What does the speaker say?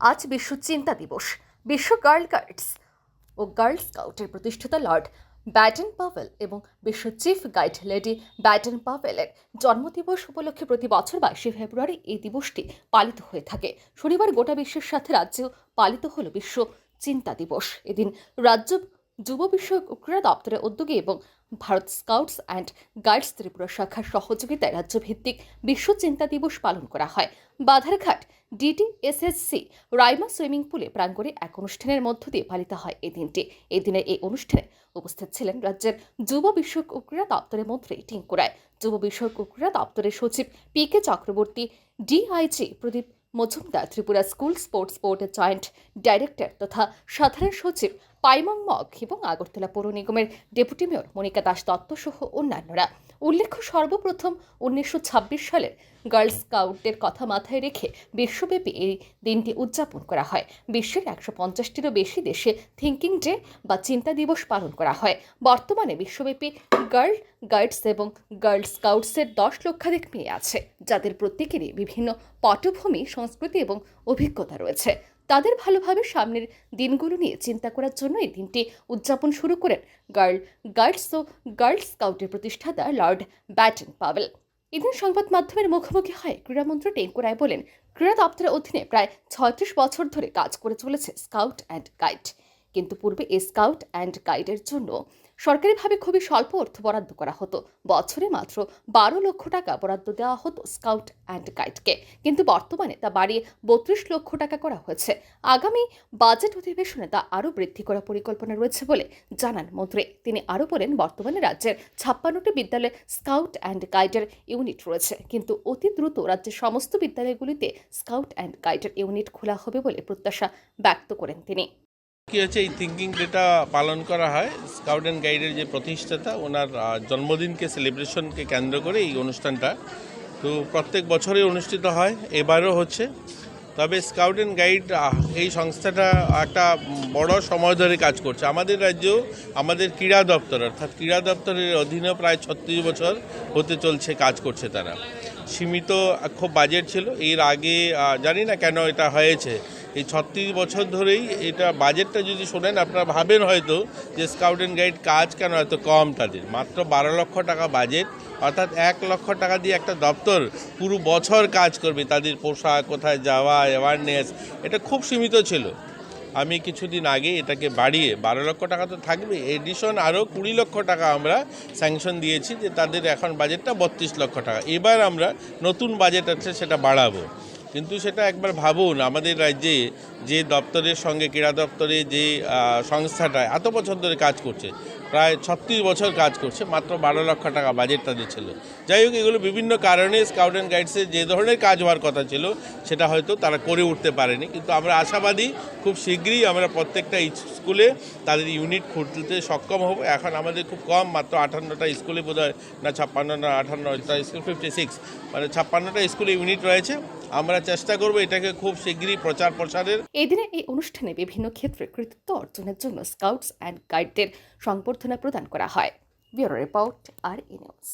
আজ বিশ্ব চিন্তা দিবস। বিশ্ব গার্ল গাইডস ও গার্ল স্কাউটের প্রতিষ্ঠাতা লর্ড ব্যাটন পাভেল এবং বিশ্ব চিফ গাইড লেডি ব্যাটন পাভেলের জন্মদিবস উপলক্ষে প্রতি বছর বাইশে ফেব্রুয়ারি এই দিবসটি পালিত হয়ে থাকে। শনিবার গোটা বিশ্বের সাথে রাজ্যেও পালিত হলো বিশ্ব চিন্তা দিবস। এদিন রাজ্য যুব বিষয়ক ক্রীড়া দপ্তরের উদ্যোগে এবং Bharat scouts and guides Tripura শাখার সহযোগিতায় রাজ্যভিত্তিক বিশ্ব চিন্তা দিবস পালন করা হয়। বাধারঘাট ডিটিএসএসসি রাইমা সুইমিং পুলে প্রাঙ্গণে এক অনুষ্ঠানের মধ্য দিয়ে পালিত হয় এই দিনটি। এই দিনের এই অনুষ্ঠানে উপস্থিত ছিলেন রাজ্যের যুব বিষয়ক ক্রীড়া দপ্তরের মন্ত্রী টিঙ্কু রায় যুব বিষয়ক ক্রীড়া দপ্তরের সচিব P K Chakraborty, DIG Pradip Majumdar, Tripura school sports বোর্ডের জয়েন্ট ডাইরেক্টর তথা সাধারণ সচিব পাইমং মগ এবং আগরতলা পৌর নিগমের ডেপুটি মেয়র মনিকা দাস দত্ত সহ অন্যান্যরা। উল্লেখ্য, সর্বপ্রথম উনিশশো সালের গার্লস স্কাউটদের কথা মাথায় রেখে বিশ্বব্যাপী এই দিনটি উদযাপন করা হয়। বিশ্বের একশো পঞ্চাশটিরও বেশি দেশে থিঙ্কিং ডে বা চিন্তা দিবস পালন করা হয়। বর্তমানে বিশ্বব্যাপী গার্ল গাইডস এবং গার্ল স্কাউটসের দশ লক্ষাধিক মেয়ে আছে, যাদের প্রত্যেকেরই বিভিন্ন পটভূমি, সংস্কৃতি এবং অভিজ্ঞতা রয়েছে। তাদের ভালোভাবে সামনের দিনগুলো নিয়ে চিন্তা করার জন্য এই দিনটি উদযাপন শুরু করেন গার্ল গার্লস ও গার্লস স্কাউটের প্রতিষ্ঠাতা লর্ড ব্যাটন পাবেল। এদিন সংবাদ মাধ্যমের মুখোমুখি হয় ক্রীড়ামন্ত্রী টেঙ্কু রায় বলেন, ক্রীড়া দপ্তরের অধীনে প্রায় ছয়ত্রিশ বছর ধরে কাজ করে চলেছে স্কাউট অ্যান্ড গাইড। কিন্তু পূর্বে স্কাউট অ্যান্ড গাইডের জন্য সরকারিভাবে খুবই স্বল্প অর্থ বরাদ্দ করা হতো। বছরে মাত্র বারো লক্ষ টাকা বরাদ্দ দেওয়া হতো স্কাউট অ্যান্ড গাইডকে। কিন্তু বর্তমানে তা বাড়িয়ে বত্রিশ লক্ষ টাকা করা হয়েছে। আগামী বাজেট অধিবেশনে তা আরও বৃদ্ধি করার পরিকল্পনা রয়েছে বলে জানান মন্ত্রী। তিনি আরও বলেন, বর্তমানে রাজ্যের ছাপ্পান্নটি বিদ্যালয়ে স্কাউট অ্যান্ড গাইডের ইউনিট রয়েছে। কিন্তু অতি দ্রুত রাজ্যের সমস্ত বিদ্যালয়গুলিতে স্কাউট অ্যান্ড গাইডের ইউনিট খোলা হবে বলে প্রত্যাশা ব্যক্ত করেন তিনি। কি হচ্ছে? এই থিঙ্কিং ডেটা পালন করা হয় স্কাউট অ্যান্ড গাইডের যে প্রতিষ্ঠাতা, ওনার জন্মদিনকে সেলিব্রেশনকে কেন্দ্র করে এই অনুষ্ঠানটা। তো প্রত্যেক বছরই অনুষ্ঠিত হয়, এবারও হচ্ছে। তবে স্কাউট অ্যান্ড গাইড এই সংস্থাটা একটা বড় সময় ধরে কাজ করছে। আমাদের রাজ্যেও আমাদের ক্রীড়া দপ্তর, অর্থাৎ ক্রীড়া দপ্তরের অধীনে প্রায় ছত্রিশ বছর হতে চলছে কাজ করছে তারা। সীমিত খুব বাজেট ছিল। এর আগে জানি না কেন এটা হয়েছে। এই ছত্রিশ বছর ধরেই এটা বাজেটটা যদি শোনেন, আপনারা ভাবেন হয়তো যে স্কাউট অ্যান্ড গাইড কাজ কেন এত কম তাদের। মাত্র বারো লক্ষ টাকা বাজেট, অর্থাৎ এক লক্ষ টাকা দিয়ে একটা দপ্তর পুরো বছর কাজ করবে, তাদের পোশাক, কোথায় যাওয়া অ্যাওয়ারনেস এটা খুব সীমিত ছিল। আমি কিছুদিন আগে এটাকে বাড়িয়ে, বারো লক্ষ টাকা তো থাকবে এডিশন আরও কুড়ি লক্ষ টাকা আমরা স্যাংশন দিয়েছি যে তাদের এখন বাজেটটা বত্রিশ লক্ষ টাকা। এবার আমরা নতুন বাজেট আছে, সেটা বাড়াবো। কিন্তু সেটা একবার ভাবুন, আমাদের রাজ্যে যে দপ্তরের সঙ্গে, ক্রীড়া দপ্তরে যে সংস্থাটা এত বছর ধরে কাজ করছে প্রায় ছত্রিশ বছর কাজ করছে, মাত্র বারো লক্ষ টাকা বাজেট তাদের ছিল যাই হোক, এগুলো বিভিন্ন কারণে স্কাউট অ্যান্ড গাইডসে যে ধরনের কাজ হওয়ার কথা ছিল, সেটা হয়তো তারা করে উঠতে পারেনি। কিন্তু আমরা আশাবাদী খুব শীঘ্রই আমরা প্রত্যেকটা স্কুলে তাদের ইউনিট খুলতে সক্ষম হব। এখন আমাদের খুব কম, মাত্র আটান্নটা স্কুলে বোধ হয় না ছাপ্পান্ন না আটান্নটা স্কুল ফিফটি সিক্স মানে ছাপ্পান্নটা স্কুলে ইউনিট রয়েছে। আমরা চেষ্টা করব এটাকে খুব শীঘ্রই প্রচার প্রসারের। এই দিনে এই অনুষ্ঠানে বিভিন্ন ক্ষেত্রে কৃতিত্ব অর্জনের জন্য স্কাউটস অ্যান্ড গাইডদের সংবর্ধনা প্রদান করা হয়। Bureau report R E news.